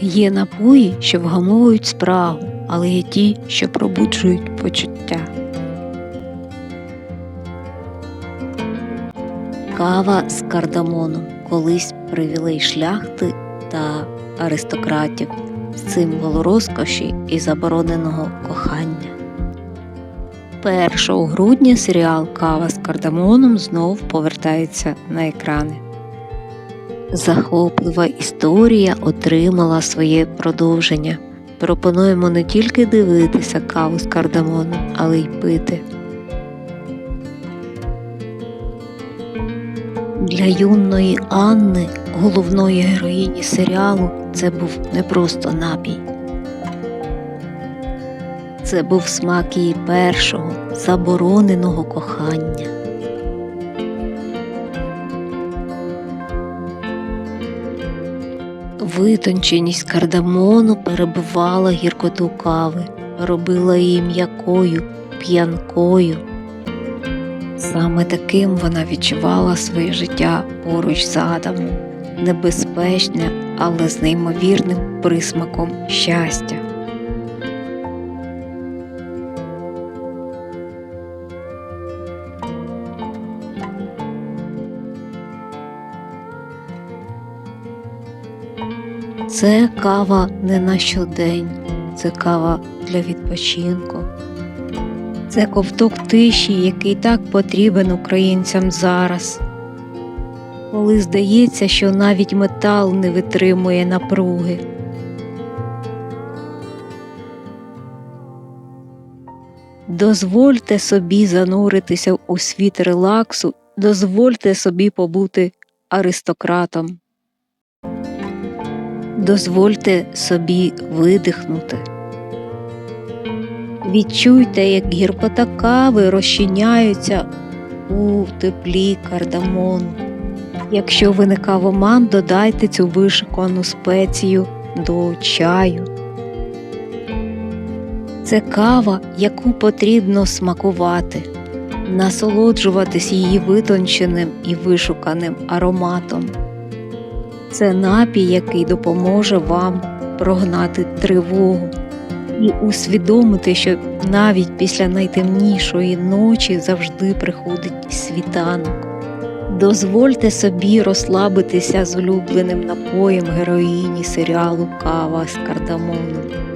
Є напої, що вгамовують спрагу, але є ті, що пробуджують почуття. Кава з кардамоном колись привілей шляхти та аристократів, символ розкоші і забороненого кохання. 1 грудня серіал Кава з кардамоном знов повертається на екрани. Захоплива історія отримала своє продовження. Пропонуємо не тільки дивитися каву з кардамоном, але й пити. Для юної Анни, головної героїні серіалу, це був не просто напій. Це був смак її першого забороненого кохання. Витонченість кардамону перебивала гіркоту кави, робила її м'якою, п'янкою. Саме таким вона відчувала своє життя поруч з Адамом, небезпечне, але з неймовірним присмаком щастя. Це кава не на щодень, це кава для відпочинку. Це ковток тиші, який так потрібен українцям зараз. Коли здається, що навіть метал не витримує напруги. Дозвольте собі зануритися у світ релаксу, дозвольте собі побути аристократом. Дозвольте собі видихнути. Відчуйте, як гіркота кави розчиняються у теплі кардамону. Якщо ви не кавоман, додайте цю вишикану спецію до чаю. Це кава, яку потрібно смакувати, насолоджуватись її витонченим і вишуканим ароматом. Це напій, який допоможе вам прогнати тривогу і усвідомити, що навіть після найтемнішої ночі завжди приходить світанок. Дозвольте собі розслабитися з улюбленим напоєм героїні серіалу Кава з кардамоном.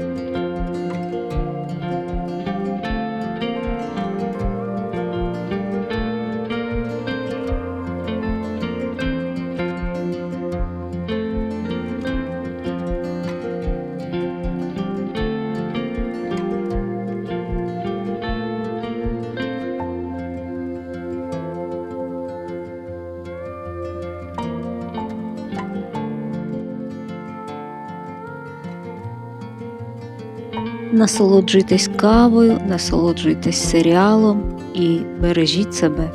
Насолоджуйтесь кавою, насолоджуйтесь серіалом і бережіть себе.